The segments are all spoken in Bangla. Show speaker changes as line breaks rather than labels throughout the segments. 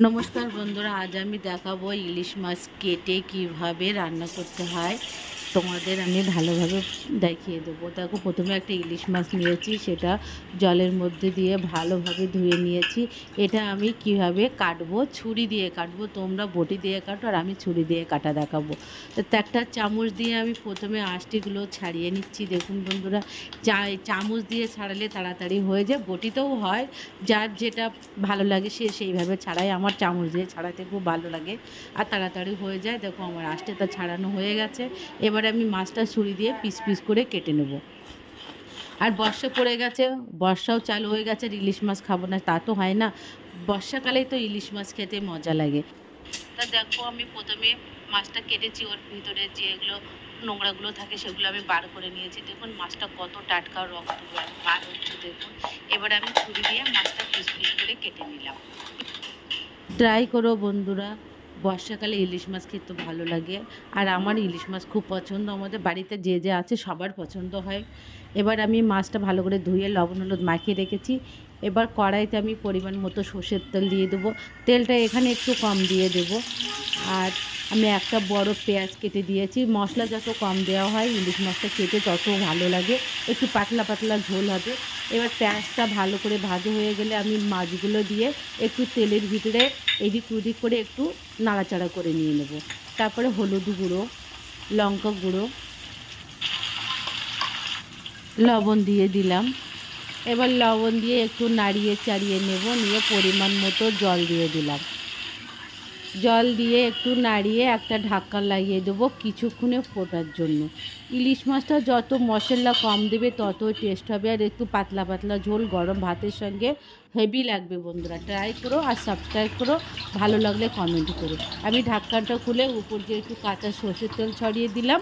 নমস্কার বন্ধুরা আজ আমি দেখাবো ইলিশ মাছ কেটে কীভাবে রান্না করতে হয়। তোমাদের আমি ভালোভাবে দেখিয়ে দেবো। দেখো, প্রথমে একটা ইলিশ মাছ নিয়েছি, সেটা জলের মধ্যে দিয়ে ভালোভাবে ধুয়ে নিয়েছি। এটা আমি কীভাবে কাটবো? ছুরি দিয়ে কাটবো। তোমরা বটি দিয়ে কাটো আর আমি ছুরি দিয়ে কাটা দেখাবো। তো একটা চামচ দিয়ে আমি প্রথমে আঁশটিগুলো ছাড়িয়ে নিচ্ছি। দেখুন বন্ধুরা, চা চামচ দিয়ে ছাড়ালে তাড়াতাড়ি হয়ে যায়। বটিতেও হয়, যার যেটা ভালো লাগে সে সেইভাবে ছাড়াই আমার চামচ দিয়ে ছাড়াতে খুব ভালো লাগে। আর তাড়াতাড়ি হয়ে যায়। দেখো, আমার আঁশটা ছাড়ানো হয়ে গেছে। এবারে আমি মাছটা ছুরি দিয়ে পিস পিস করে কেটে নেব। আর বর্ষা পড়ে গেছে, বর্ষাও চালু হয়ে গেছে ইলিশ মাছ খাব না, তা তো হয় না। বর্ষাকালেই তো ইলিশ মাছ খেতে মজা লাগে। তা দেখো, আমি প্রথমে মাছটা কেটেছি, ওর ভিতরে যেগুলো নোংরাগুলো থাকে সেগুলো আমি বার করে নিয়েছি। দেখুন মাছটা কত টাটকা রক্ত বার হচ্ছে দেখুন। এবার আমি ছুরি দিয়ে মাছটা পিস পিস করে কেটে নিলাম। ট্রাই করো বন্ধুরা। বর্ষাকালে ইলিশ মাছ খেতে ভালো লাগে। আর আমার ইলিশ মাছ খুব পছন্দ। আমাদের বাড়িতে যে যে আছে সবার পছন্দ হয়। এবার আমি মাছটা ভালো করে ধুয়ে লবণ, হলুদ মাখিয়ে রেখেছি। এবার কড়াইতে আমি পরিমাণ মতো সর্ষের তেল দিয়ে দেবো। তেলটা এখানে একটু কম দিয়ে দেবো। আর আমি একটা বড় পেঁয়াজ কেটে দিয়েছি। মশলা যত কম দেওয়া হয়, ইলিশ মাছটা খেতে তত ভালো লাগে। একটু পাতলা পাতলা ঝোল হবে। এবার পেঁয়াজটা ভালো করে ভাজা হয়ে গেলে আমি মাছগুলো দিয়ে একটু তেলের ভিতরে এদিক ওদিক করে একটু নাড়াচাড়া করে নিয়ে নেব। তারপরে হলুদ গুঁড়ো, লঙ্কা গুঁড়ো, লবণ দিয়ে দিলাম। এবার লবণ দিয়ে একটু নাড়িয়ে চাড়িয়ে নেব, নিয়ে পরিমাণ মতো জল দিয়ে দিলাম। জল দিয়ে একটু নাড়িয়ে একটা ঢাকা লাগিয়ে দেবো কিছুক্ষণে ফোটার জন্য। ইলিশ মাছটা যত মশলা কম দেবে তত টেস্ট হবে আর একটু পাতলা পাতলা ঝোল গরম ভাতের সঙ্গে হেভি লাগবে বন্ধুরা। ট্রাই করো আর সাবস্ক্রাইব করো, ভালো লাগলে কমেন্ট করো। আমি ঢাক্কানটা খুলে উপর দিয়ে একটু কাঁচা সর্ষের তেল ছড়িয়ে দিলাম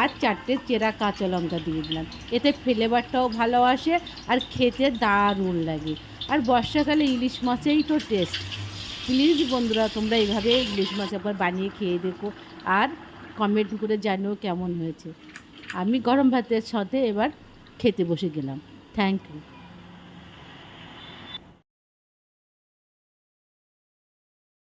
আর চারটে চেরা কাঁচা লঙ্কা দিয়ে দিলাম। এতে ফ্লেভারটাও ভালো আসে আর খেতে দারুণ লাগে। আর বর্ষাকালে ইলিশ মাছেই তো টেস্ট প্লিজ বন্ধুরা, তোমরা এইভাবে ইলিশ মাছ একবার বানিয়ে খেয়ে দেখো আর কমেন্ট করে জানো কেমন হয়েছে। আমি গরম ভাতের সাথে এবার খেতে বসে গেলাম। Thank you